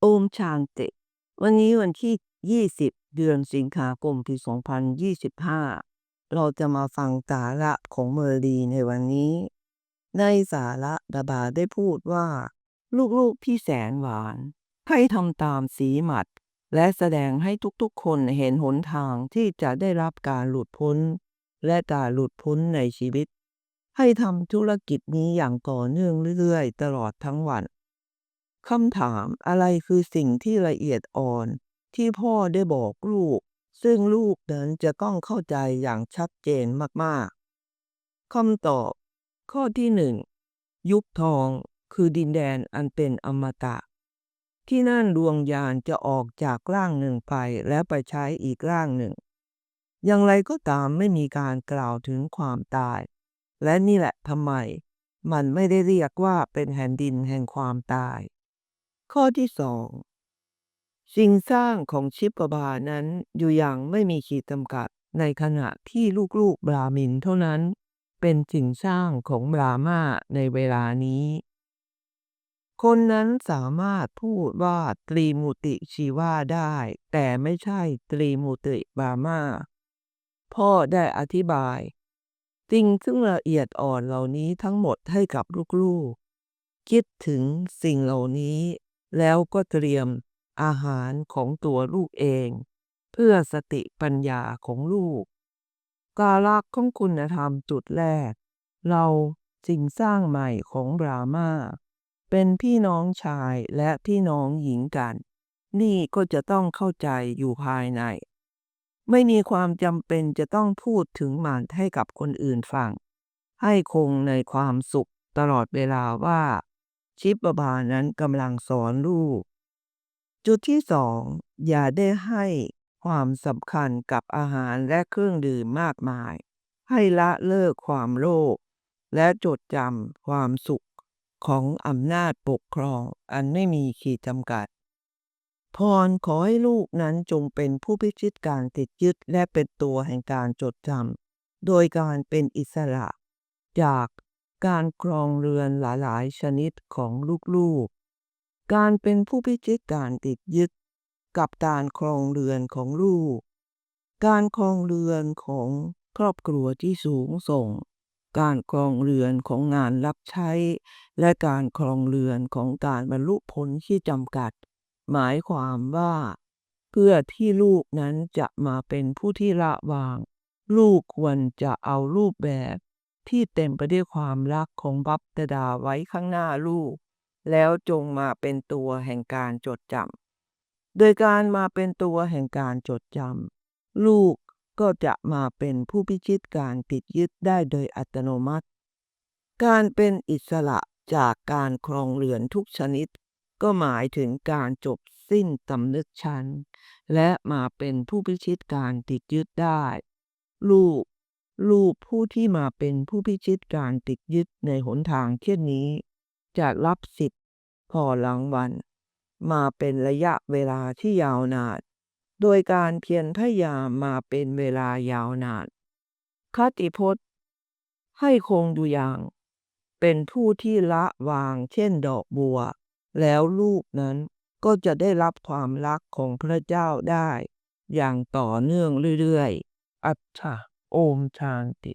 โอมชางเตะวันนี้วันที่ 20 เดือนสิงหาคมปี 2025 เราจะมาฟังสาระของเมอร์ลีในวันนี้ ในสาระดาบาได้พูดว่า ลูกๆที่แสนหวานให้ทำตามสีหมัด และแสดงให้ทุกๆคนเห็นหนทางที่จะได้รับการหลุดพ้น และการหลุดพ้นในชีวิต ให้ทำธุรกิจนี้อย่างต่อเนื่องเรื่อยๆ ตลอดทั้งวัน คำถามอะไรคือสิ่งที่ละเอียดอ่อน ที่พ่อได้บอกลูก ซึ่งลูกนั้นจะต้องเข้าใจอย่างชัดเจนมากๆคำตอบ ข้อที่หนึ่งยุคทองคือดินแดนอันเป็นอมตะ ที่นั่นดวงยานจะออกจากร่างหนึ่งไปแล้วไปใช้อีกร่างหนึ่ง อย่างไรก็ตามไม่มีการกล่าวถึงความตาย และนี่แหละทำไม มันไม่ได้เรียกว่าเป็นแผ่นดินแห่งความตาย ข้อที่สองสิ่งสร้างของชิปบานั้นอยู่อย่างไม่มีขีดจำกัดในขณะที่ลูกๆบราหมินเท่านั้น เป็นสิ่งสร้างของบรามาในเวลานี้ คนนั้นสามารถพูดว่าตรีมูติชีวาได้ แต่ไม่ใช่ตรีมูติบรามาพ่อได้อธิบายสิ่งซึ่งละเอียดอ่อนเหล่านี้ทั้งหมดให้กับลูกๆ คิดถึงสิ่งเหล่านี้ แล้วก็เตรียมอาหารของตัวลูกเอง เพื่อสติปัญญาของลูก กาลักของคุณธรรมจุดแรก เราสิ่งสร้างใหม่ของบรามาเป็นพี่น้องชายและพี่น้องหญิงกัน นี่ก็จะต้องเข้าใจอยู่ภายใน ไม่มีความจำเป็นจะต้องพูดถึงมันให้กับคนอื่นฟัง ให้คงในความสุขตลอดเวลาว่า ชิปบานั้นกำลังสอนลูก จุดที่สองอย่าได้ให้ความสำคัญกับอาหารและเครื่องดื่มมากมาย ให้ละเลิกความโลภและจดจำความสุขของอำนาจปกครองอันไม่มีขีดจำกัด พรขอให้ลูกนั้นจงเป็นผู้พิชิตการติดยึดและเป็นตัวแห่งการจดจำโดยการเป็นอิสระ จาก การครองเรือนหลายๆ ชนิดของลูกๆ การเป็นผู้พิชิตการติดยึด กับการครองเรือนของลูก การครองเรือนของครอบครัวที่สูงส่ง การครองเรือนของงานรับใช้ และการครองเรือนของการบรรลุผลที่จำกัด หมายความว่า เพื่อที่ลูกนั้นจะมาเป็นผู้ที่ละวาง ลูกควรจะเอารูปแบบ ที่เต็มไปด้วยความรักของบัพตดาไว้ข้างหน้าลูก แล้วจงมาเป็นตัวแห่งการจดจำโดยการมาเป็นตัวแห่งการจดจำลูกก็จะมาเป็นผู้พิชิตการติดยึดได้โดยอัตโนมัติ การเป็นอิสระจากการครองเรือนทุกชนิด ก็หมายถึงการจบสิ้นตำนึกชั้นและมาเป็นผู้พิชิตการติดยึดได้ ลูก ลูกผู้ที่มาเป็นผู้พิชิตการติดยึดในหนทางเช่นนี้ จะรับสิทธิ์พอหลังวันมาเป็นระยะเวลาที่ยาวนาน โดยการเพียรพยายามมาเป็นเวลายาวนาน คติพจน์ ให้คงอยู่อย่าง เป็นผู้ที่ละวางเช่นดอกบัว แล้วลูกนั้นก็จะได้รับความรักของพระเจ้าได้ อย่างต่อเนื่องเรื่อยๆ อัจฉา โอมชานติ